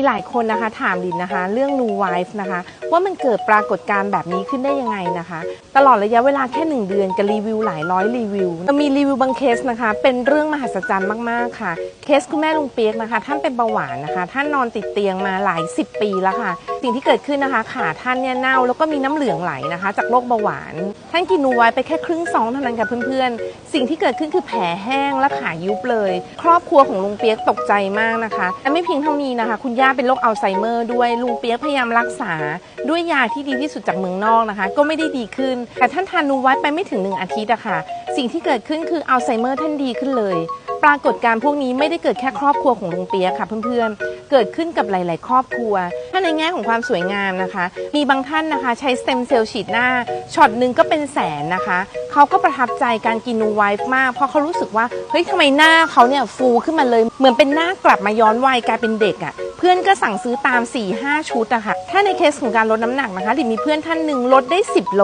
ีหลายคนนะคะถามลินนะคะ เรื่อง New Wife นะคะ ว่ามันเกิดปรากฏการณ์แบบนี้ขึ้นได้ยังไงนะคะ ตลอดระยะเวลาแค่ 1 เดือนกับรีวิวหลายร้อยรีวิวเรามีรีวิวบางเคสนะคะ เป็นเรื่องมหัศจรรย์มากๆค่ะ เคสคุณแม่ลุงเปียกนะคะ ท่านเป็นเบาหวานนะคะ ท่านนอนติดเตียงมาหลาย 10 ปีแล้วค่ะ สิ่งที่เกิดขึ้นนะคะขาท่านเนี่ยเน่าแล้วก็มีน้ำเหลืองไหลนะคะ จากโรคเบาหวาน ท่านกินนูไว้ไปแค่ครึ่งซองเท่านั้นค่ะเพื่อนๆ สิ่งที่เกิดขึ้นคือแผลแห้งและขายุบเลย ครอบครัวของลุงเปียกตกใจมากนะคะและไม่เพียงเท่านี้นะคะ คุณย่าเป็นโรคอัลไซเมอร์ด้วยลุงเปียกพยายามรักษาด้วยยาที่ดีที่สุดจากเมืองนอกนะคะ ก็ไม่ได้ดีขึ้น แต่ท่านทานนูไว้ไปไม่ถึงหนึ่งอาทิตย์อะค่ะ สิ่งที่เกิดขึ้นคืออัลไซเมอร์ท่านดีขึ้นเลย ปรากฏการณ์พวกนี้ไม่ได้เกิดแค่ครอบครัวของลุงเปียกค่ะเพื่อนๆ เกิดขึ้นกับหลาย ๆ ครอบครัว ถ้าในแง่ของความสวยงามนะคะ มีบางท่านนะคะใช้สเต็มเซลล์ฉีดหน้า ช็อตหนึ่งก็เป็นแสนนะคะ เขาก็ประทับใจการกินนูไวฟ์มาก เพราะเขารู้สึกว่า เฮ้ยทำไมหน้าเขาเนี่ยฟูขึ้นมาเลย เหมือนเป็นหน้ากลับมาย้อนวัยกลายเป็นเด็กอะ่ะ เพื่อนก็สั่งซื้อตาม 4-5 ชุดอะค่ะถ้าในเคสของการลดน้ำหนักนะคะหรือมีเพื่อนท่านหนึ่งลดได้ 10 โล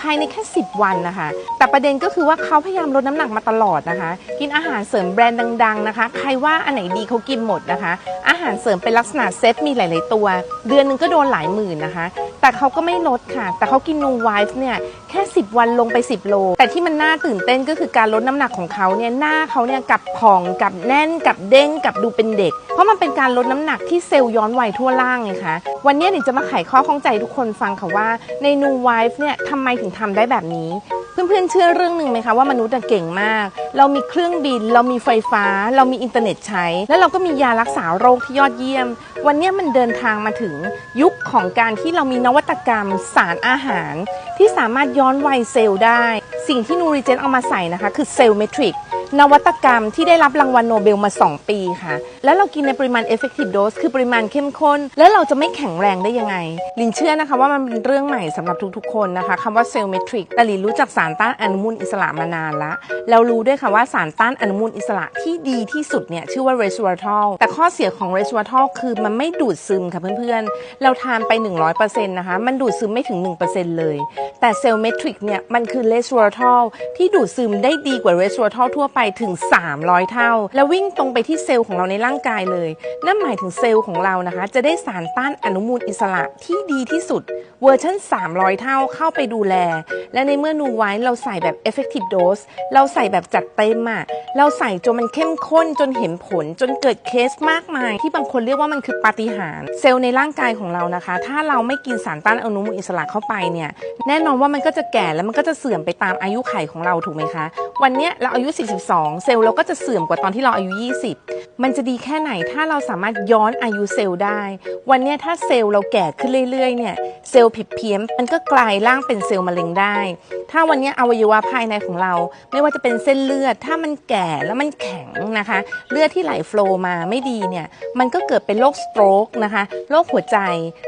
ภายในแค่ 10 วันนะคะ แต่ประเด็นก็คือว่าเขาพยายามลดน้ำหนักมาตลอดนะคะ กินอาหารเสริมแบรนด์ดัง ๆนะคะ ใครว่าอันไหนดีเขากินหมดนะคะ อาหารเสริมเป็นลักษณะเซตมีหลาย ๆ ตัว เดือนหนึงก็โดนหลายหมื่นนะคะ แต่เขาก็ไม่ลดค่ะ แต่เขากินนูไวฟ์เนี่ยแค่ 10 วันลงไป 10 โล แต่ที่มันน่าตื่นเต้นก็คือการลดน้ำหนักของเขาเนี่ยหน้าเขาเนี่ยกลับผ่องกลับแน่นกลับเด้งกลับดูเป็นเด็ก เพราะมันเป็นการลดน้ำหนักที่เซลล์ย้อนวัยทั่วล่างไงคะวันนี้หนิงจะมาไขข้อข้องใจทุกคนฟังค่ะว่าในนูไวฟ์เนี่ยทำไมถึงทำได้แบบนี้ เพื่อนๆเชื่อเรื่องหนึ่งไหมคะว่ามนุษย์เก่งมาก เรามีเครื่องบิน เรามีไฟฟ้า เรามีอินเทอร์เน็ตใช้ แล้วเราก็มียารักษาโรคที่ยอดเยี่ยม วันนี้มันเดินทางมาถึงยุคของการที่เรามีนวัตกรรมสารอาหาร ที่สามารถย้อนวัยเซลล์ได้ สิ่งที่นูริเจนเอามาใส่นะคะ คือเซลล์เมทริก นวัตกรรมที่ได้รับรางวัลโนเบลมา 2 ปีค่ะ แล้วเรากินในปริมาณ effective dose คือปริมาณเข้มข้น แล้วเราจะไม่แข็งแรงได้ยังไง ลินเชื่อนะคะว่ามันเป็นเรื่องใหม่สำหรับทุกๆ คนนะคะคำว่าเซลล์เมทริกแต่ลินรู้จักสารต้านอนุมูลอิสระมานานละแล้วรู้ด้วยค่ะว่าสารต้านอนุมูลอิสระที่ดีที่สุดเนี่ยชื่อว่า resveratrol แต่ข้อเสียของ resveratrol คือมันไม่ดูดซึมค่ะเพื่อนๆ เราทานไป 100%นะคะ มันดูดซึมไม่ถึง 1%เลย แต่เซลล์เมทริกเนี่ยมันคือ resveratrol ที่ดูดซึมได้ดีกว่า resveratrol ทั่วไปไปถึง 300 เท่า แล้ววิ่งตรงไปที่เซลล์ของเราในร่างกายเลย นั่นหมายถึงเซลล์ของเรานะคะ จะได้สารต้านอนุมูลอิสระที่ดีที่สุด เวอร์ชัน300 เท่าเข้าไปดูแล และในเมื่อนูไว้เราใส่แบบ effective dose เราใส่แบบจัดเต็มอะเราใส่จนมันเข้มข้นจนเห็นผลจนเกิดเคสมากมาย ที่บางคนเรียกว่ามันคือปาฏิหาริย์เซลล์ในร่างกายของเรานะคะ ถ้าเราไม่กินสารต้านอนุมูลอิสระเข้าไปเนี่ยแน่นอนว่ามันก็จะแก่แล้วมันก็จะเสื่อมไปตามอายุไขของเราถูกไหมคะ วันนี้เราอายุ42เซลล์เราก็จะเสื่อมกว่าตอนที่เราอายุ 20 มันจะดีแค่ไหนถ้าเราสามารถย้อนอายุเซลล์ได้ วันนี้ถ้าเซลล์เราแก่ขึ้นเรื่อยๆเนี่ยเซลล์ผิดเพี้ยนมันก็กลายร่างเป็นเซลล์มะเร็งได้ ถ้าวันนี้อวัยวะภายในของเรา ไม่ว่าจะเป็นเส้นเลือด ถ้ามันแก่แล้วมันแข็งนะคะ เลือดที่ไหลโฟลมาไม่ดีเนี่ยมันก็เกิดเป็นโรคสโตรกนะคะโรคหัวใจ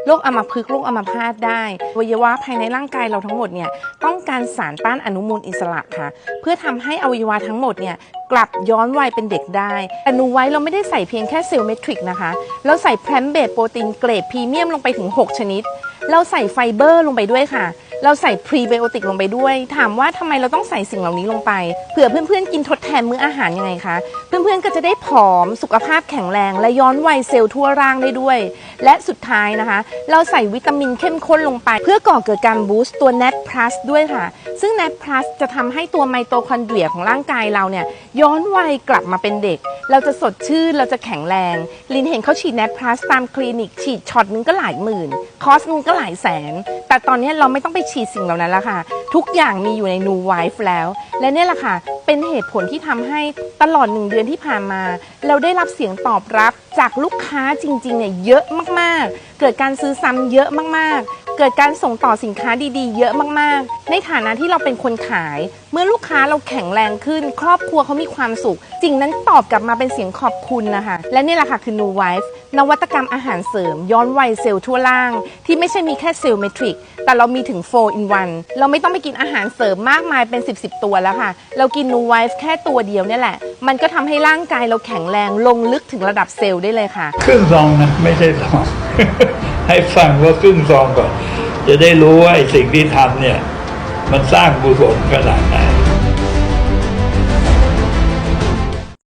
โรคอัมพฤกษ์โรคอัมพาตได้อวัยวะภายในร่างกายเราทั้งหมดเนี่ยต้องการสารต้านอนุมูลอิสระค่ะ เพื่อทำให้อวัยวะทั้งหมดเนี่ยกลับย้อนวัยเป็นเด็กได้แต่นูไว้เราไม่ได้ใส่เพียงแค่เซลล์เมทริกนะคะ เราใส่แพลนเบสโปรตีนเกรดพรีเมียมลงไปถึง 6 ชนิด เราใส่ไฟเบอร์ลงไปด้วยค่ะ เราใส่พรีไบโอติกลงไปด้วย ถามว่าทำไมเราต้องใส่สิ่งเหล่านี้ลงไปเผื่อเพื่อนๆ กินทดแทนมื้ออาหารยังไงคะ เพื่อนๆก็จะได้ผอมสุขภาพแข็งแรง และย้อนวัยเซลล์ทั่วร่างได้ด้วย และสุดท้ายนะคะ เราใส่วิตามินเข้มข้นลงไป เพื่อก่อเกิดการบูสต์ตัว NAT Plus ด้วยค่ะ ซึ่ง NAT Plus จะทำให้ตัวไมโตคอนเดรียของร่างกายเราเนี่ยย้อนวัยกลับมาเป็นเด็ก เราจะสดชื่นเราจะแข็งแรงลินเห็นเขาฉีด NAT Plus ตามคลินิกฉีดช็อตนึงก็หลายหมื่นคอสนึงก็หลายแสน แต่ตอนนี้เราไม่ต้องไปฉีดสิ่งเหล่านั้นแล้วค่ะ ทุกอย่างมีอยู่ใน New Wife แล้ว และเนี่ยแหละค่ะ เป็นเหตุผลที่ทำให้ตลอดหนึ่งเดือนที่ผ่านมา เราได้รับเสียงตอบรับจากลูกค้าจริงๆเนี่ยเยอะมากๆ เกิดการซื้อซ้ำเยอะมากๆ เกิดการส่งต่อสินค้าดีๆ เยอะมากๆ ในฐานะที่เราเป็นคนขาย เมื่อลูกค้าเราแข็งแรงขึ้น ครอบครัวเขามีความสุขสิ่งนั้นตอบกลับมาเป็นเสียงขอบคุณนะคะ และนี่แหละค่ะคือ New Wife นวัตกรรมอาหารเสริม ย้อนวัยเซลล์ทั่วล่าง ที่ไม่ใช่มีแค่เซลล์เมทริกแต่เรามีถึง 4 in 1 เราไม่ต้องไปกินอาหารเสริมมากมายเป็น 10บสตัวแล้วค่ะ เรากิน New Wife แค่ตัวเดียวเนี่ยแหละ มันก็ทำให้ร่างกายเราแข็งแรงลงลึกถึงระดับเซลล์ได้เลยค่ะ ครึ่งซองนะไม่ใช่ซองให้ฟังว่าครึ่งซองก่อน จะได้รู้ว่าไอ้สิ่งที่ทำเนี่ย มันสร้างกุศลขนาดไหน